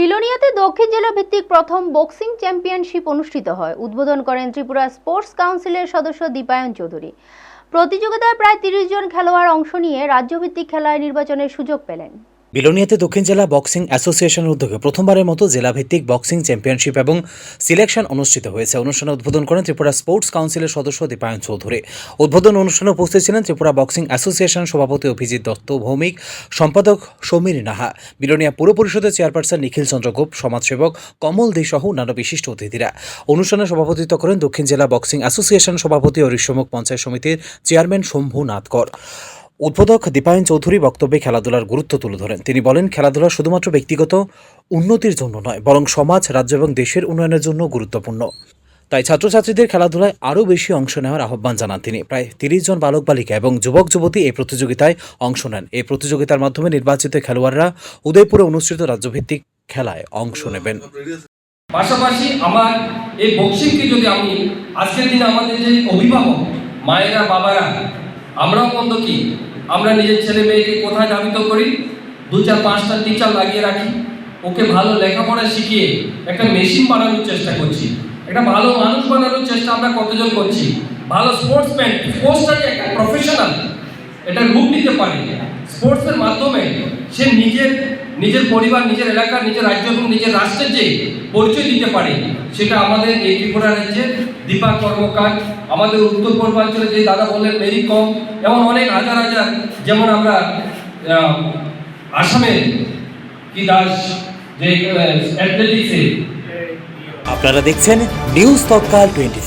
বিলোনিয়াতে দক্ষিণ জেলা ভিত্তিক প্রথম বক্সিং চ্যাম্পিয়নশিপ অনুষ্ঠিত হয়। উদ্বোধন করেন ত্রিপুরা স্পোর্টস কাউন্সিলের সদস্য দীপায়ন চৌধুরী। প্রতিযোগিতায় প্রায় তিরিশ জন খেলোয়াড় অংশ নিয়ে রাজ্যভিত্তিক খেলায় নির্বাচনের সুযোগ পেলেন। বিলোনিয়াতে দক্ষিণ জেলা বক্সিং অ্যাসোসিয়েশনের উদ্যোগে প্রথমবারের মতো জেলাভিত্তিক বক্সিং চ্যাম্পিয়নশিপ এবং সিলেকশন অনুষ্ঠিত হয়েছে। অনুষ্ঠানে উদ্বোধন করেন ত্রিপুরা স্পোর্টস কাউন্সিলের সদস্য দীপায়ন চৌধুরী। উদ্বোধন অনুষ্ঠানে উপস্থিত ছিলেন ত্রিপুরা বক্সিং অ্যাসোসিয়েশন সভাপতি অভিজিৎ দত্ত, ভৌমিক সম্পাদক সমীর নাহা, বিলোনিয়া পুর পরিষদের চেয়ারপারসন নিখিল চন্দ্র গোপ সমাজসেবক কমল দে সহ অন্যান্য বিশিষ্ট অতিথিরা। অনুষ্ঠানে সভাপতিত্ব করেন দক্ষিণ জেলা বক্সিং অ্যাসোসিয়েশন সভাপতি ও ঋষ্যমুখ পঞ্চায়েত সমিতির চেয়ারম্যান শম্ভু নাথকর। উদ্বোধক দীপায়ন চৌধুরী বক্তব্যে খেলাধুলার গুরুত্ব তুলে ধরেন। তিনি বলেন, খেলাধুলা শুধুমাত্র ব্যক্তিগত উন্নতির জন্য নয়, বরং সমাজ, রাজ্য এবং দেশের উন্নয়নের জন্য গুরুত্বপূর্ণ। তাই ছাত্রছাত্রীদের খেলাধুলায় আরও বেশি অংশ নেওয়ার আহ্বান জানান তিনি। প্রায় তিরিশ জন বালক বালিকা এবং যুবক যুবতী এই প্রতিযোগিতায় অংশ নেন। এই প্রতিযোগিতার মাধ্যমে নির্বাচিত খেলোয়াড়রা উদয়পুরে অনুষ্ঠিত রাজ্যভিত্তিক খেলায় অংশ নেবেন। পাশাপাশি আমার এই বক্সিংকে যদি আমি আজকের দিনে আমাদের যে অভিভাবক, মায়েরা, বাবারা, আমরাও মন্দ কি আমরা নিজের ছেলে মেয়েকে কোথায় ধাবিত করি? দু চার পাঁচটা টিচার লাগিয়ে রাখি। ওকে ভালো লেখাপড়া শিখিয়ে একটা মেশিন বানানোর চেষ্টা করছি। একটা ভালো মানুষ বানানোর চেষ্টা আমরা কতজন করছি? ভালো স্পোর্টসম্যান স্পোর্টসটা যে একটা প্রফেশনাল এটা রূপ নিতে পারে। স্পোর্টসের মাধ্যমে সে নিজের নিজের পরিবার, নিজের এলাকা, নিজের রাজ্য এবং নিজের রাষ্ট্রের যে পরিচয় দিতে পারে, সেটা আমাদের এই ত্রিপুরা রাজ্যে দীপা কর্মকার, আমাদের উত্তর পূর্বাঞ্চলে যে দাদা বললেন, মেরি কম, এমন অনেক হাজার হাজার যেমন আমরা আসামে কি দাস যে অ্যাথলেটিক্সে আপনারা দেখছেন নিউজ তৎকাল টোয়েন্টি